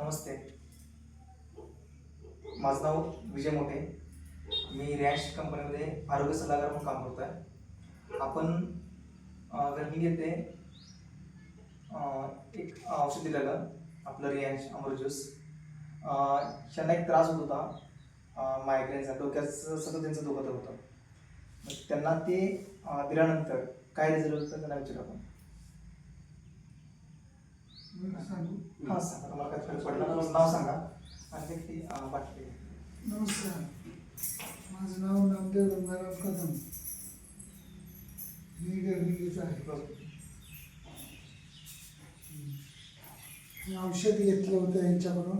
नमस्ते. माझं नाव विजय मोठे. मी रॅश कंपनीमध्ये आरोग्य सल्लागार म्हणून काम करतो आहे आपण गरमी येथे एक औषध दिलेलं आपलं रियांश अमृत ज्यूस. अं, त्यांना एक त्रास होत होता. मायग्रेनचा डोक्याचं सगळं त्यांचं दुखत होतं. त्यांना ते दिल्यानंतर काय रिझल्ट होतं त्यांना विचारू आपण? हां सांगा. तुमचं नाव सांगा. आणि ते ती अं, बाकी? काही. नमस्कार माझं नाव नामदेव गंगाराम कदम. मी गर्मिलीच आहे. औषध घेतलं होतं यांच्याकडून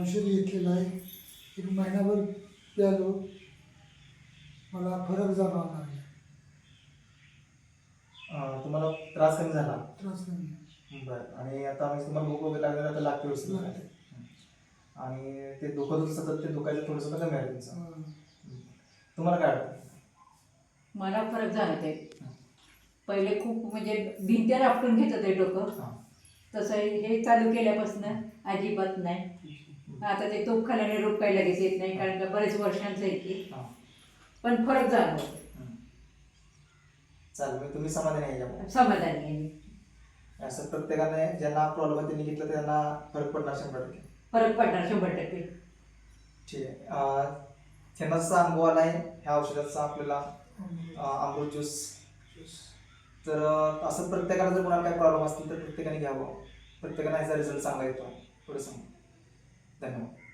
औषध घेतलेलं आहे. एक महिनाभर प्यालो. मला फरक जाणवा लागला. तुम्हाला त्रास कमी झाला? त्रास नाही. बरं. आणि आता म्हणजे तुम्हाला भूक वगैरे लागलेला तर लागते व्यवस्थित. लागते. आणि ते दुखत होतं सतत ते दुखायचं थोडंसं तर कमी आहे तुमचं. अं, तुम्हाला काय वाटतं? मला फरक झाला ते पहिले खूप म्हणजे भिंत्या आपटून घेत होते डोकं. हां. तसं हे चालू केल्यापासून अजिबात नाही. आता ते तूप खाल्याने रोग काही लगेच येत नाही कारण का बरेच वर्षांचं आहे की हां. पण फरक जाणवतो हं. चालेल मी तुम्ही समाधानी आहे याच्यामध्ये. समाधानी आहे मी. असं प्रत्येकाने ज्यांना प्रॉब्लेम त्यांनी घेतलं त्यांना फरक पडणार शंभर टक्के. फरक पडणार शंभर टक्के. ठीक आहे. अं, त्यांना जसा अनुभव आला आहे ह्या औषधाचा आपल्याला अं, अमृत ज्यूस. तर अं, असं प्रत्येकाला जर कोणाला काही प्रॉब्लेम असतील तर प्रत्येकाने घ्यावं. प्रत्येकाने ह्याचा रिझल्ट चांगला येतो. पुढे सांगू. धन्यवाद.